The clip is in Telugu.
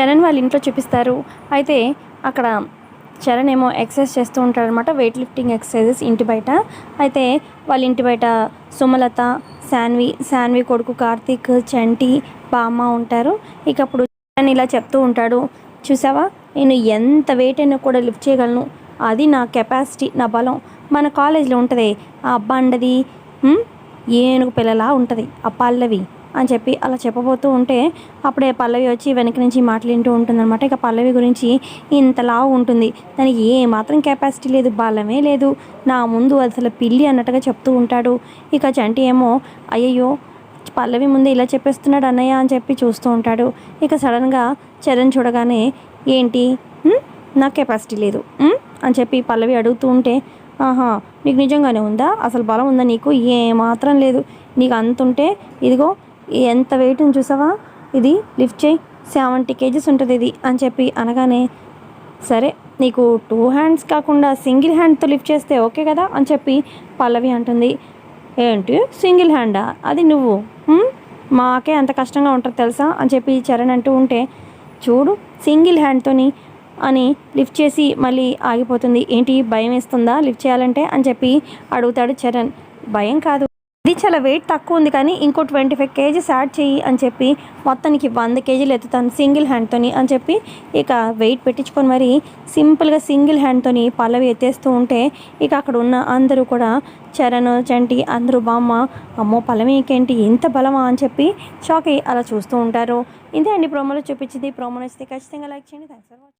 చరణ్ వాళ్ళ ఇంట్లో చూపిస్తారు. అయితే అక్కడ చరణ్ ఏమో ఎక్సర్సైజ్ చేస్తూ ఉంటాడనమాట వెయిట్ లిఫ్టింగ్ ఎక్సర్సైజెస్ ఇంటి బయట. అయితే వాళ్ళ ఇంటి బయట సుమలత శాన్వి శాన్వి కొడుకు కార్తీక్ చంటి బామ్మ ఉంటారు. ఇక అప్పుడు చరణ్ ఇలా చెప్తూ ఉంటాడు చూసావా? నేను ఎంత వెయిట్ అయినా కూడా లిఫ్ట్ చేయగలను. అది నా కెపాసిటీ నా బలం. మన కాలేజీలో ఉంటుంది ఆ అబ్బండది ఏనుగు పిల్లలా ఉంటుంది ఆ పల్లవి. అని చెప్పి అలా చెప్పబోతూ ఉంటే అప్పుడే పల్లవి వచ్చి వెనక నుంచి మాట్లాడుతూ ఉంటుందన్నమాట. ఇక పల్లవి గురించి ఇంతలా ఉంటుంది. దానికి ఏ మాత్రం కెపాసిటీ లేదు బలమే లేదు. నా ముందు అసలు పిల్లి అన్నట్టుగా చెప్తూ ఉంటాడు. ఇక చంటి ఏమో అయ్యయ్యో పల్లవి ముందే ఇలా చెప్పేస్తున్నాడు అన్నయ్య అని చెప్పి చూస్తూ ఉంటాడు. ఇక సడన్గా చరణ్ చూడగానే ఏంటి? నాకు కెపాసిటీ లేదు. అని చెప్పి పల్లవి అడుగుతూ ఉంటే ఆహా నీకు నిజంగానే ఉందా? అసలు బలం ఉందా నీకు? ఏ మాత్రం లేదు. నీకు అంతుంటే ఇదిగో ఎంత వెయిట్ చూసావా? ఇది లిఫ్ట్ చేయి. సెవెంటీ కేజీస్ ఉంటుంది ఇది అని చెప్పి అనగానే సరే నీకు టూ హ్యాండ్స్ కాకుండా సింగిల్ హ్యాండ్తో లిఫ్ట్ చేస్తే ఓకే కదా అని చెప్పి పల్లవి అంటుంది. ఏంటి? సింగిల్ హ్యాండా అది నువ్వు? మాకే అంత కష్టంగా ఉంటుంది తెలుసా? అని చెప్పి చరణ్ అంటూ ఉంటే చూడు సింగిల్ హ్యాండ్తోని అని లిఫ్ట్ చేసి మళ్ళీ ఆగిపోతుంది. ఏంటి? భయం వేస్తుందా? లిఫ్ట్ చేయాలంటే అని చెప్పి అడుగుతాడు చరణ్. భయం కాదు. ఇది చాలా వెయిట్ తక్కువ ఉంది కానీ ఇంకో ట్వంటీ ఫైవ్ కేజీస్ యాడ్ చెయ్యి అని చెప్పి మొత్తానికి వంద కేజీలు ఎత్తుతాను సింగిల్ హ్యాండ్తోని అని చెప్పి ఇక వెయిట్ పెట్టించుకొని మరి సింపుల్గా సింగిల్ హ్యాండ్తోని పల్లవి ఎత్తేస్తూ ఉంటే ఇక అక్కడ ఉన్న అందరూ కూడా చరణ్ చంటి అందరూ బామ్మ అమ్మో పల్లవికేంటి ఇంత బలమా అని చెప్పి షాక్ అయ్యి అలా చూస్తూ ఉంటారు. ఇంతే అండి ప్రోమోలో చూపించింది. ప్రోమో నచ్చితే ఖచ్చితంగా లైక్ చేయండి. Thanks for watching